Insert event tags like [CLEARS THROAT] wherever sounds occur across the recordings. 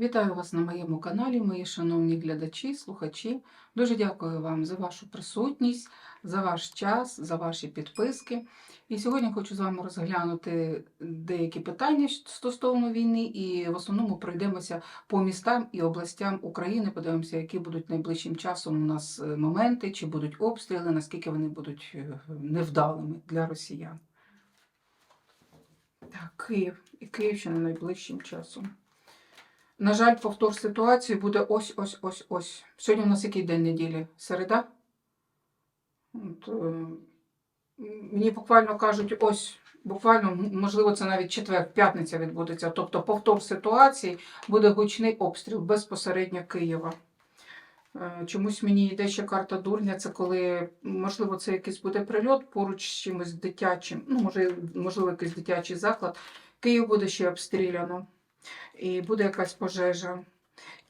Вітаю вас на моєму каналі, мої шановні глядачі, слухачі. Дуже дякую вам за вашу присутність, за ваш час, за ваші підписки. І сьогодні хочу з вами розглянути деякі питання стосовно війни, і в основному пройдемося по містам і областям України. Подивимося, які будуть найближчим часом у нас е, моменти, чи будуть обстріли, наскільки вони будуть е, невдалими для росіян. Так, Київ і Київщина найближчим часом. На жаль, повтор ситуації буде ось ось ось ось. Сьогодні у нас який день неділі? Середа? От, е, мені буквально кажуть, ось, буквально, можливо, це навіть четвер, п'ятниця відбудеться. Тобто повтор ситуації буде гучний обстріл безпосередньо Києва. Е, Чомусь мені йде ще карта дурня, це коли, можливо, це якийсь буде прильот поруч з чимось дитячим, ну, може, можливо, якийсь дитячий заклад. Київ буде ще обстріляно і буде якась пожежа,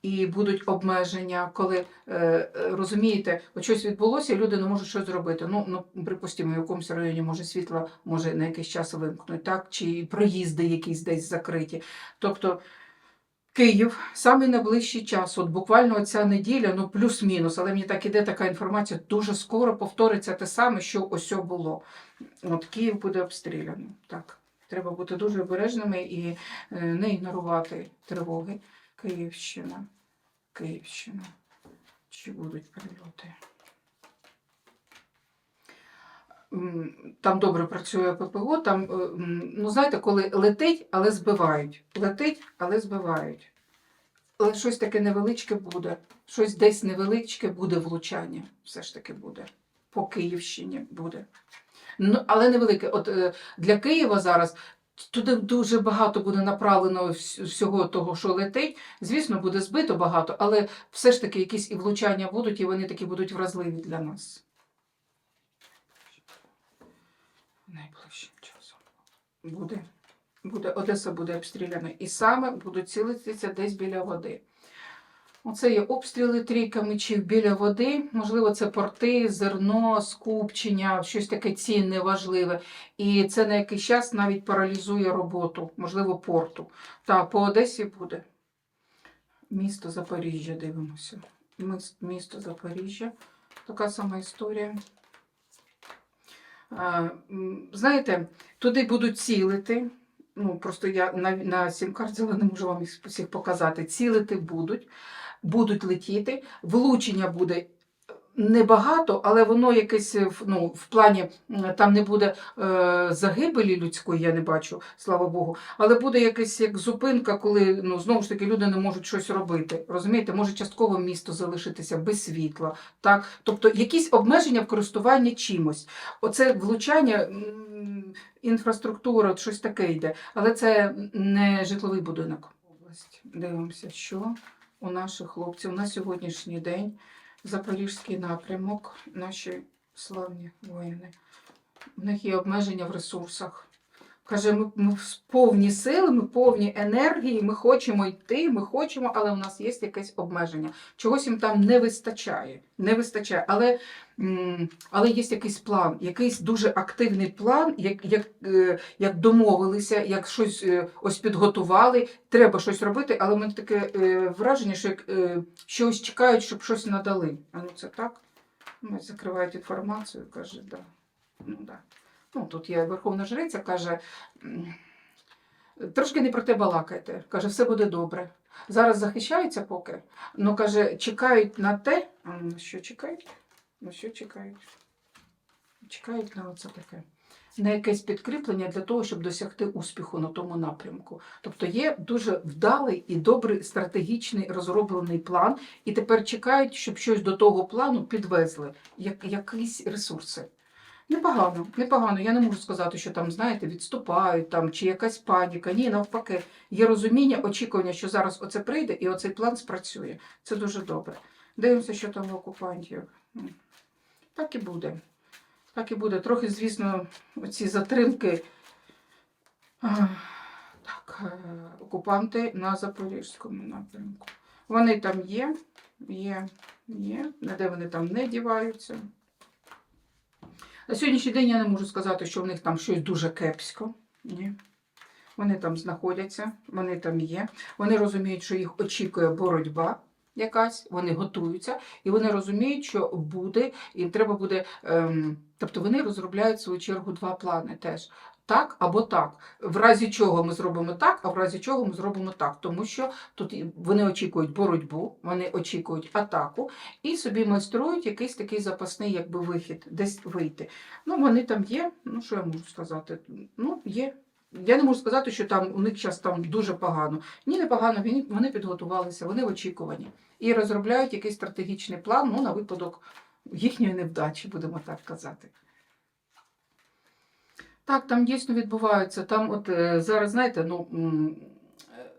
і будуть обмеження, коли е, е, розумієте, от щось відбулося, і люди не можуть щось зробити. Ну, ну припустимо, в якомусь районі може світло може на якийсь час вимкнуть, так, чи проїзди якісь десь закриті. Тобто Київ самий найближчий час, от буквально оця неділя, ну плюс-мінус, але мені так іде така інформація, дуже скоро повториться те саме, що ось було. От Київ буде обстріляно. Так. Треба бути дуже обережними і е, не ігнорувати тривоги. Київщина. Київщина. Чи будуть прильоти? Там добре працює ППО. Там, е, ну знаєте, коли летить, але збивають. Летить, але збивають. Але щось таке невеличке буде. Щось десь невеличке буде влучання. Все ж таки буде. По Київщині буде. Ну, але невелике. От е, для Києва зараз туди дуже багато буде направлено всього того, що летить. Звісно, буде збито багато, але все ж таки якісь і влучання будуть, і вони такі будуть вразливі для нас. Найближчим часом буде. Буде, Одеса буде обстріляна. І саме будуть цілитися десь біля води. Оце є обстріли трійка мечів біля води. Можливо, це порти, зерно, скупчення, щось таке цінне, важливе. І це на якийсь час навіть паралізує роботу, можливо, порту. Так, по Одесі буде. Місто Запоріжжя дивимося. Місто Запоріжжя. Така сама історія. Знаєте, туди будуть цілити. Ну, просто я на, на сім-карті, але не можу вам їх всіх показати. Цілити будуть, будуть летіти. Влучення буде небагато, але воно якесь е, ну, в плані там не буде е, загибелі людської, я не бачу, слава Богу. Але буде якась як зупинка, коли ну, знову ж таки люди не можуть щось робити. Розумієте, може частково місто залишитися без світла. Так? Тобто якісь обмеження в користуванні чимось. Оце влучання, інфраструктура, щось таке йде. Але це не житловий будинок. Дивимося, що у наших хлопців на сьогоднішній день Запорізький напрямок, наші славні воїни. У них є обмеження в ресурсах. Каже, ми, ми повні сили, ми повні енергії, ми хочемо йти, ми хочемо, але у нас є якесь обмеження. Чогось їм там не вистачає. Не вистачає. Але, але є якийсь план, якийсь дуже активний план, як, як, е, як домовилися, як щось е, ось підготували, треба щось робити, але мене таке е, враження, що як, щось чекають, щоб щось надали. А ну це так? Ну, закривають інформацію, каже, да. Ну, да. Ну, тут є Верховна Жриця, каже, трошки не про те балакайте. Каже, все буде добре. Зараз захищаються поки, ну каже, чекають на те, на що чекають? На що чекають? Чекають на оце таке. На якесь підкріплення для того, щоб досягти успіху на тому напрямку. Тобто є дуже вдалий і добрий стратегічний розроблений план, і тепер чекають, щоб щось до того плану підвезли, як, якісь ресурси. Непогано, непогано. Я не можу сказати, що там, знаєте, відступають там чи якась паніка. Ні, навпаки, є розуміння, очікування, що зараз оце прийде і оцей план спрацює. Це дуже добре. Дивимося, що там у окупантів. Так і буде. Так і буде. Трохи, звісно, оці затримки. Так, е, окупанти на Запорізькому напрямку. Вони там є, є, є, ніде вони там не діваються. На сьогоднішній день я не можу сказати, що в них там щось дуже кепсько. Ні. Вони там знаходяться, вони там є. Вони розуміють, що їх очікує боротьба якась, вони готуються, і вони розуміють, що буде, їм треба буде. Ем, тобто вони розробляють в свою чергу два плани теж. Так або так. В разі чого ми зробимо так, а в разі чого ми зробимо так. Тому що тут вони очікують боротьбу, вони очікують атаку і собі майструють якийсь такий запасний якби вихід, десь вийти. Ну, вони там є. Ну, що я можу сказати? Ну, є. Я не можу сказати, що там у них зараз там дуже погано. Ні, не погано, вони, підготувалися, вони в очікуванні. І розробляють якийсь стратегічний план ну, на випадок їхньої невдачі, будемо так казати. Так, там дійсно відбуваються. Там, от е, зараз, знаєте, ну е,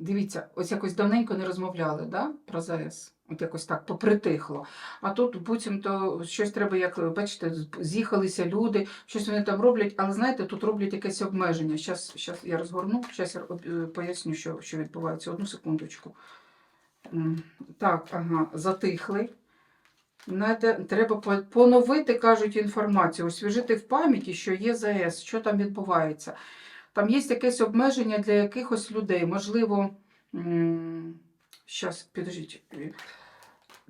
дивіться, ось якось давненько не розмовляли да, про ЗАЕС. От якось так попритихло. А тут буцімто щось треба, як бачите, з'їхалися люди, щось вони там роблять, але знаєте, тут роблять якесь обмеження. Щас, щас я розгорну, зараз я е, поясню, що, що відбувається. Одну секундочку. Так, ага, затихли. Знаєте, треба поновити, кажуть, інформацію, освіжити в пам'яті, що є ЗАЕС, що там відбувається. Там є якесь обмеження для якихось людей. Можливо, зараз, підождіть.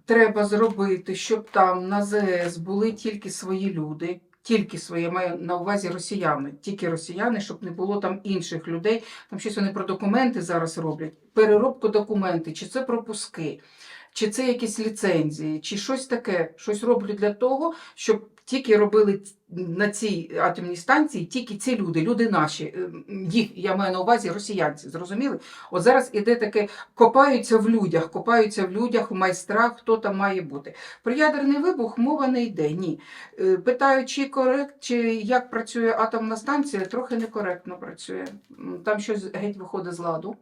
Треба зробити, щоб там на ЗАЕС були тільки свої люди, тільки свої, я маю на увазі росіяни, тільки росіяни, щоб не було там інших людей. Там щось вони про документи зараз роблять, переробку документів, чи це пропуски, чи це якісь ліцензії, чи щось таке. Щось роблять для того, щоб тільки робили на цій атомній станції тільки ці люди, люди наші, е, їх я маю на увазі росіянці, зрозуміли? От зараз іде таке, копаються в людях, копаються в людях, в майстрах, хто там має бути. Про ядерний вибух мова не йде. Ні. Е, Питають, чи корект, чи як працює атомна станція, трохи некоректно працює. Там щось геть виходить з ладу.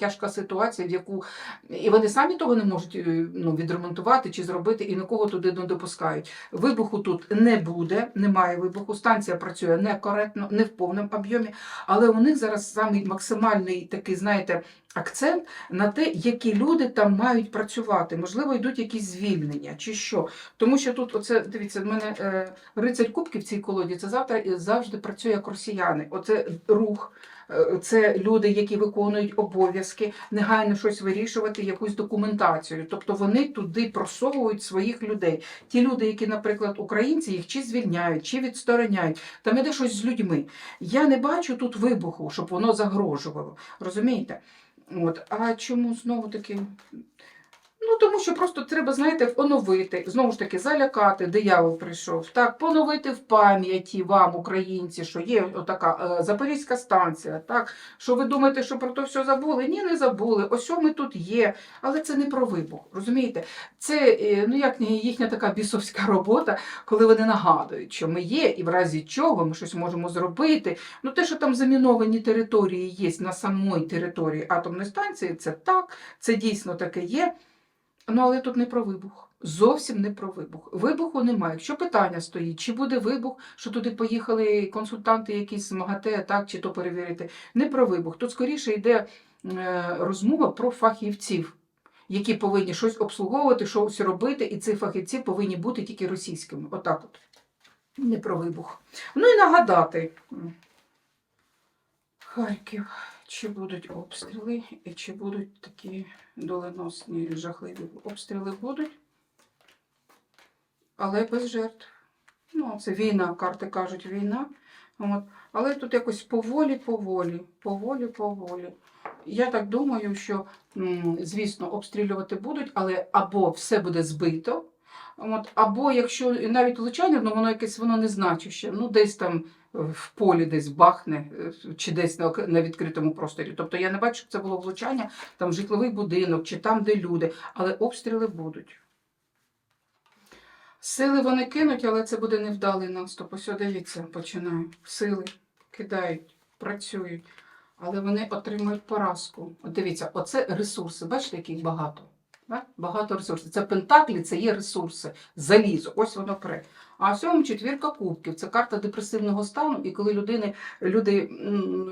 Тяжка ситуація, в яку і вони самі того не можуть е, ну, відремонтувати чи зробити, і нікого туди не допускають. Вибуху тут не буде, немає вибуху. Станція працює некоректно, не в повному об'ємі, але у них зараз самий максимальний такий, знаєте, акцент на те, які люди там мають працювати. Можливо, йдуть якісь звільнення чи що. Тому що тут, оце дивіться, в мене е, рицарь кубків в цій колоді, це завтра завжди працює як росіяни. Оце рух. Е, Це люди, які виконують обов'язки, негайно щось вирішувати, якусь документацію. Тобто вони туди просовують своїх людей. Ті люди, які, наприклад, українці, їх чи звільняють, чи відстороняють. Там іде щось з людьми. Я не бачу тут вибуху, щоб воно загрожувало. Розумієте? От. А чому знову таки? Ну, тому що просто треба, знаєте, оновити, знову ж таки, залякати, диявол прийшов. Так, поновити в пам'яті вам, українці, що є отака е, Запорізька станція. Так, що ви думаєте, що про то все забули? Ні, не забули. Ось ми тут є. Але це не про вибух. Розумієте? Це е, ну як їхня така бісовська робота, коли вони нагадують, що ми є, і в разі чого ми щось можемо зробити. Ну, те, що там заміновані території є на самій території атомної станції, це так, це дійсно таке є. Ну, але тут не про вибух. Зовсім не про вибух. Вибуху немає. Якщо питання стоїть, чи буде вибух, що туди поїхали консультанти якісь з МАГАТЕ, так, чи то перевірити. Не про вибух. Тут скоріше йде е, розмова про фахівців, які повинні щось обслуговувати, щось робити, і ці фахівці повинні бути тільки російськими. Отак от. Не про вибух. Ну і нагадати. Харків. Чи будуть обстріли, і чи будуть такі доленосні жахливі обстріли будуть, але без жертв. Ну, це війна, карти кажуть війна. От. Але тут якось поволі, поволі, поволі, поволі. Я так думаю, що, звісно, обстрілювати будуть, але або все буде збито, от, або якщо навіть влучання, ну воно якесь воно незначуще, ну десь там в полі десь бахне, е, чи десь на, відкритому просторі. Тобто я не бачу, щоб це було влучання, там житловий будинок, чи там, де люди, але обстріли будуть. Сили вони кинуть, але це буде невдалий наступ. Ось дивіться, починаю. Сили кидають, працюють, але вони отримують поразку. От дивіться, оце ресурси. Бачите, яких багато. Багато ресурсів. Це пентаклі, це є ресурси, залізо. Ось воно пре. А в цьому четвірка кубків. Це карта депресивного стану, і коли людини, люди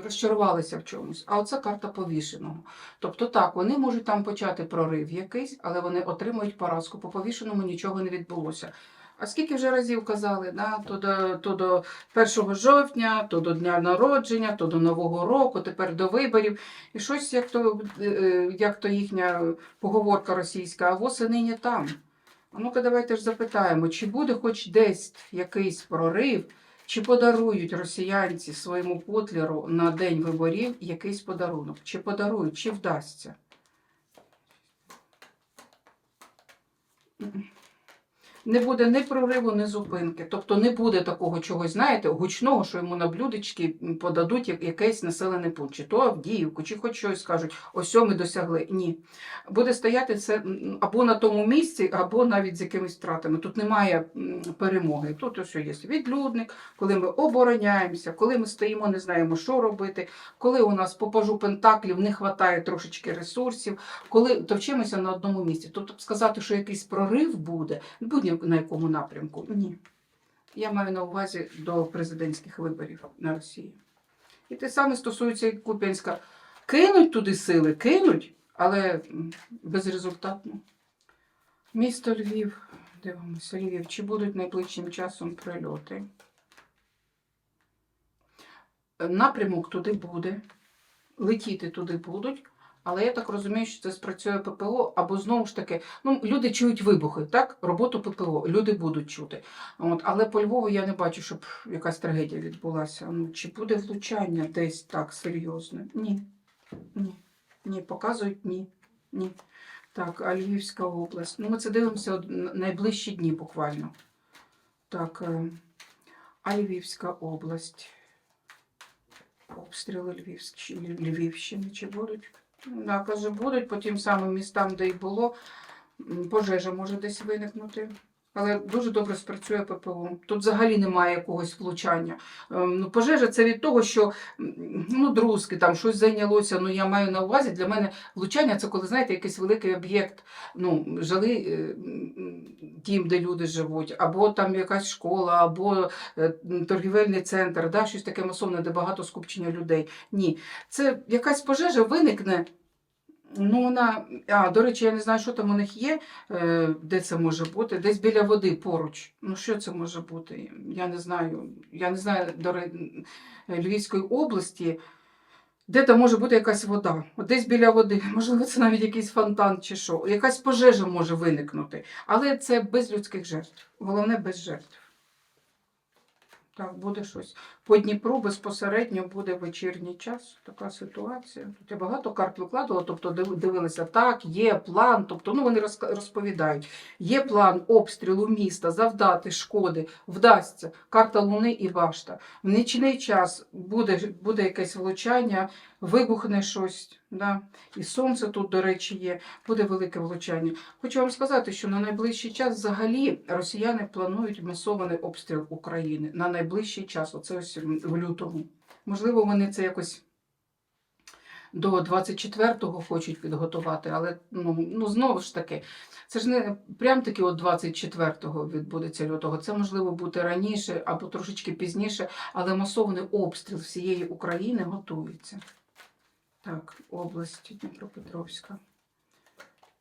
розчарувалися в чомусь. А оце карта повішеного. Тобто так, вони можуть там почати прорив якийсь, але вони отримують поразку. По повішеному нічого не відбулося. А скільки вже разів казали, да? то, до, то до 1 жовтня, то до дня народження, то до Нового року, тепер до виборів. І щось, як то, е, е, як то їхня поговорка російська, а восени не там. А ну-ка, давайте ж запитаємо, чи буде хоч десь якийсь прорив, чи подарують росіянці своєму потлеру на день виборів якийсь подарунок? Чи подарують, чи вдасться? Не буде ні прориву, ні зупинки. Тобто не буде такого чогось, знаєте, гучного, що йому на блюдечки подадуть як- якийсь населений пункт, чи то Авдіївку, чи хоч щось скажуть, ось ми досягли. Ні. Буде стояти це або на тому місці, або навіть з якимись втратами. Тут немає перемоги. Тут ось є відлюдник, коли ми обороняємося, коли ми стоїмо, не знаємо, що робити, коли у нас по пажу пентаклів не вистачає трошечки ресурсів, коли товчимося на одному місці. Тобто сказати, що якийсь прорив буде, будь на якому напрямку. Ні. Я маю на увазі до президентських виборів на Росії. І те саме стосується і Куп'янська. Кинуть туди сили, кинуть, але безрезультатно. Місто Львів. Дивимося, Львів. Чи будуть найближчим часом прильоти? Напрямок туди буде, летіти туди будуть, але я так розумію, що це спрацює ППО, або знову ж таки, ну, люди чують вибухи, так? Роботу ППО, люди будуть чути. От, але по Львову я не бачу, щоб якась трагедія відбулася. Ну, чи буде влучання десь так серйозне? Ні. Ні. Ні, показують ні. Ні. Так, а Львівська область. Ну, ми це дивимося найближчі дні буквально. Так, е, а Львівська область. Обстріли Львівщини, Львівщини чи будуть? Да, каже, будуть по тим самим містам, де й було. Пожежа може десь виникнути. Але дуже добре спрацює ППО. Тут взагалі немає якогось влучання. Ем, Ну, пожежа це від того, що ну, друзки там щось зайнялося. Ну, я маю на увазі, для мене влучання це коли, знаєте, якийсь великий об'єкт, ну, жилий е, м, дім, де люди живуть, або там якась школа, або е, торгівельний центр, да, щось таке масовне, де багато скупчення людей. Ні, це якась пожежа виникне. Ну, вона, а, до речі, я не знаю, що там у них є, е, де це може бути, десь біля води поруч. Ну, що це може бути? Я не знаю. Я не знаю до Львівської області, де там може бути якась вода. От десь біля води, [LAUGHS] можливо, це навіть якийсь фонтан чи що. Якась пожежа може виникнути. Але це без людських жертв. Головне без жертв. Так, буде щось. По Дніпру безпосередньо буде вечірній час. Така ситуація. Тут я багато карт викладувала, тобто див- дивилися, так, є план. Тобто, ну вони розповідають. Є план обстрілу міста, завдати шкоди, вдасться. Карта Луни і башта. В нічний час буде, буде якесь влучання, вибухне щось. Да? І сонце тут, до речі, є, буде велике влучання. Хочу вам сказати, що на найближчий час взагалі росіяни планують масований обстріл України на найближчий час, оце ось в лютому. Можливо, вони це якось до 24-го хочуть підготувати, але ну, ну знову ж таки, це ж не прям таки от 24-го відбудеться лютого. Це можливо бути раніше або трошечки пізніше, але масований обстріл всієї України готується. Так, область Дніпропетровська.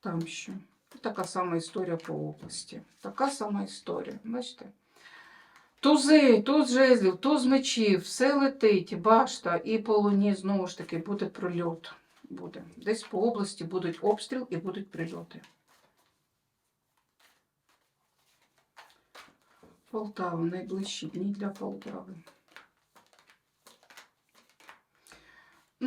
Там що? Така сама історія по області. Така сама історія. Бачите? Тузи, туз жезлів, туз мечів, все летить, башта, і по луні знову ж таки буде прильот. Буде. Десь по області будуть обстріл і будуть прильоти. Полтава, найближчі дні для Полтави.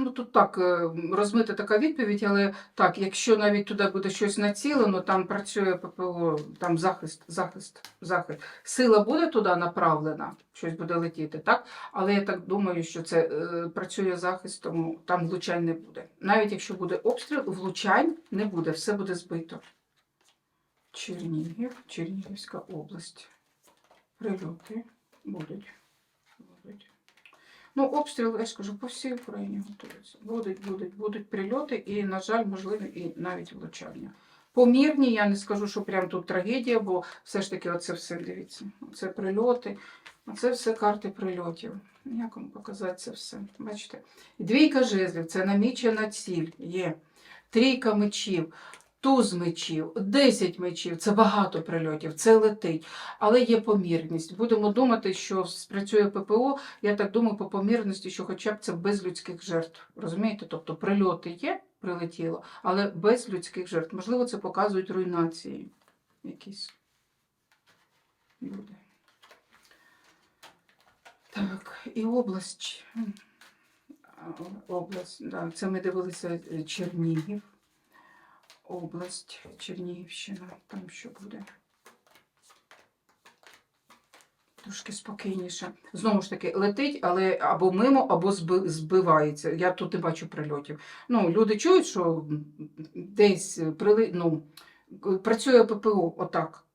Ну, тут так е, розмита така відповідь, але так, якщо навіть туди буде щось націлено, там працює ППО, там захист, захист, захист. Сила буде туди направлена, щось буде летіти, так? Але я так думаю, що це е, працює захист, тому там влучань не буде. Навіть якщо буде обстріл, влучань не буде, все буде збито. Чернігів, Чернігівська область. Прильоти будуть. будуть. Ну, обстріл, я ж кажу, по всій Україні готуються. Будуть, будуть, будуть прильоти і, на жаль, можливо, і навіть влучання. Помірні, я не скажу, що прям тут трагедія, бо все ж таки оце все, дивіться, це прильоти, оце все карти прильотів. Як вам показати це все? Бачите? Двійка жезлів, це намічена ціль є. Трійка мечів. Туз мечів, 10 мечів це багато прильотів, це летить, але є помірність. Будемо думати, що спрацює ППО. Я так думаю, по помірності, що хоча б це без людських жертв. Розумієте? Тобто прильоти є, прилетіло, але без людських жертв. Можливо, це показують руйнації якісь. Люди. Так, і область. Область, да, це ми дивилися е, Чернігів. Область, Чернігівщина, там що буде. Трошки спокійніше. Знову ж таки, летить, але або мимо, або зби- збивається. Я тут не бачу прильотів. Ну, люди чують, що десь прили... ну, працює ППО отак.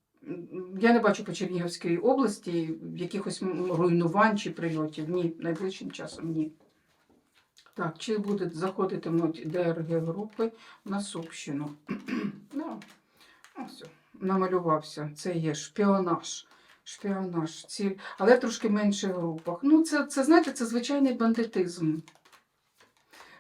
Я не бачу по Чернігівській області якихось руйнувань чи прильотів. Ні, найближчим часом ні. Так, чи буде заходитимуть ДРГ групи на Сумщину? ну, [CLEARS THROAT] ось, намалювався. Це є шпіонаж. Шпіонаж. Ці... Але в трошки менших групах. Ну, це, це, знаєте, це звичайний бандитизм.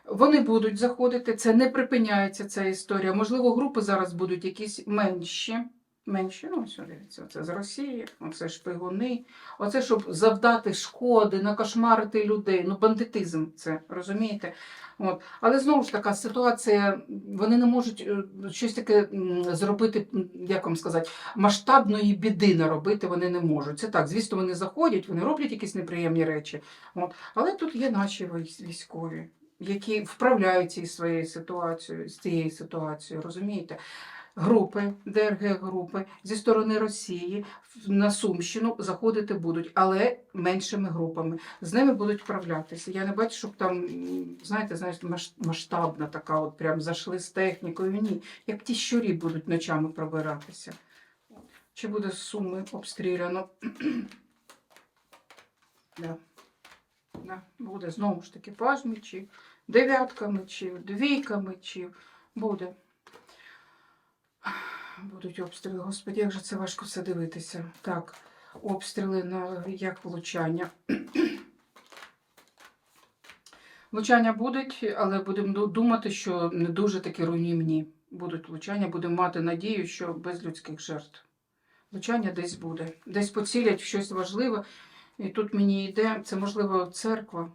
Вони будуть заходити, це не припиняється ця історія. Можливо, групи зараз будуть якісь менші. Менші, ну, ось дивіться, це з Росії, оце шпигуни, оце щоб завдати шкоди, накошмарити людей. Ну, бандитизм це, розумієте? От. Але знову ж така ситуація, вони не можуть е, щось таке зробити, як вам сказати, масштабної біди наробити вони не можуть. Це так, звісно, вони заходять, вони роблять якісь неприємні речі. От. Але тут є наші військові, які вправляються із своєю ситуацією, з цією ситуацією, розумієте? Групи, ДРГ групи зі сторони Росії на Сумщину заходити будуть, але меншими групами. З ними будуть вправлятися. Я не бачу, щоб там, знаєте, знаєте, масштабна така, от прям зайшли з технікою. Ні, як ті щурі будуть ночами пробиратися. Чи буде з суми обстріляно? [CLEARS THROAT] да. Да. Буде знову ж таки паж мечів, дев'ятка мечів, двійка мечів. Буде. Будуть обстріли. Господи, як же це важко все дивитися. Так, обстріли на як влучання. [CLEARS THROAT] Влучання будуть, але будемо думати, що не дуже такі руйнівні будуть влучання. Будемо мати надію, що без людських жертв. Влучання десь буде. Десь поцілять в щось важливе. І тут мені йде, це можливо церква.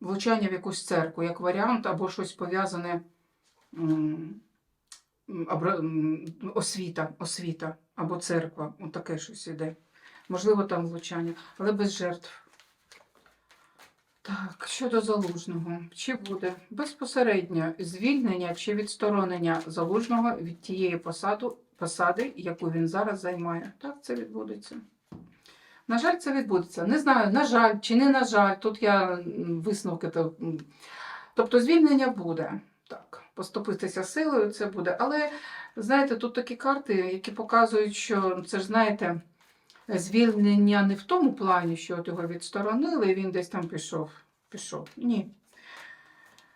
Влучання в якусь церкву, як варіант, або щось пов'язане. М, освіта, освіта або церква, от таке щось іде. Можливо, там влучання, але без жертв. Так, щодо залужного, чи буде безпосереднє звільнення чи відсторонення залужного від тієї посаду, посади, яку він зараз займає? Так, це відбудеться. На жаль, це відбудеться. Не знаю, на жаль чи не на жаль. Тут я висновки. то, Тобто звільнення буде. Так, поступитися силою це буде. Але знаєте, тут такі карти, які показують, що це ж знаєте, звільнення не в тому плані, що от його відсторонили, і він десь там пішов. Пішов. Ні.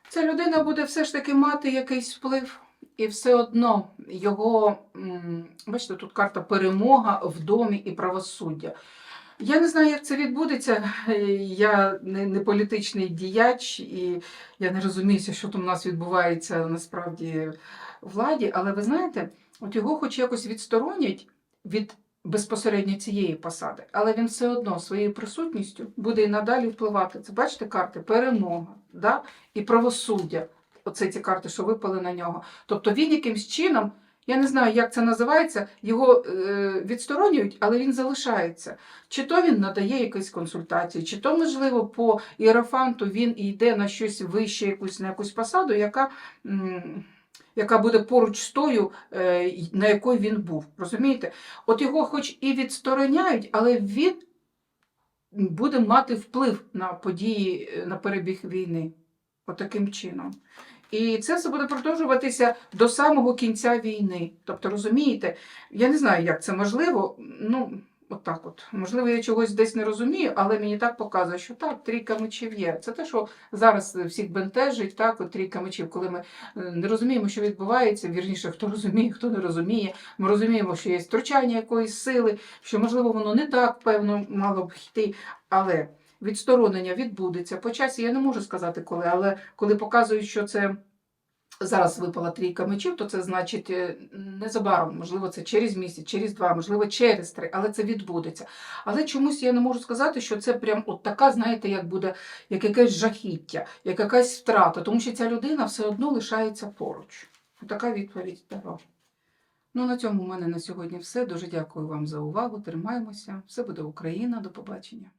Ця людина буде все ж таки мати якийсь вплив, і все одно його, бачите, тут карта перемога в домі і правосуддя. Я не знаю, як це відбудеться. Е, Я не, не політичний діяч, і я не розуміюся, що там у нас відбувається насправді владі, але ви знаєте, от його хоч якось відсторонять від безпосередньо цієї посади, але він все одно своєю присутністю буде і надалі впливати. Це бачите карти перемога да? і правосуддя. Оце ці карти, що випали на нього. Тобто він якимсь чином, я не знаю, як це називається, його е, відсторонюють, але він залишається. Чи то він надає якісь консультації, чи то, можливо, по іерофанту він йде на щось вище, якусь, на якусь посаду, яка, яка буде поруч з тою, е, на якій він був. Розумієте? От його хоч і відстороняють, але він буде мати вплив на події, е, на перебіг війни. Отаким чином. І це все буде продовжуватися до самого кінця війни. Тобто, розумієте, я не знаю, як це можливо. Ну, отак от. Можливо, я чогось десь не розумію, але мені так показує, що так, трійка мечів є. Це те, що зараз всіх бентежить, так, от трійка мечів, коли ми е, не розуміємо, що відбувається, вірніше, хто розуміє, хто не розуміє. Ми розуміємо, що є втручання якоїсь сили, що, можливо, воно не так, певно, мало б йти. Але відсторонення відбудеться. По часі я не можу сказати коли, але коли показують, що це зараз випала трійка мечів, то це значить е, незабаром, можливо, це через місяць, через два, можливо, через три, але це відбудеться. Але чомусь я не можу сказати, що це прям от така, знаєте, як буде як якесь жахіття, як якась втрата, тому що ця людина все одно лишається поруч. Така відповідь дала. Ну, на цьому в мене на сьогодні все. Дуже дякую вам за увагу. Тримаємося. Все буде Україна. До побачення.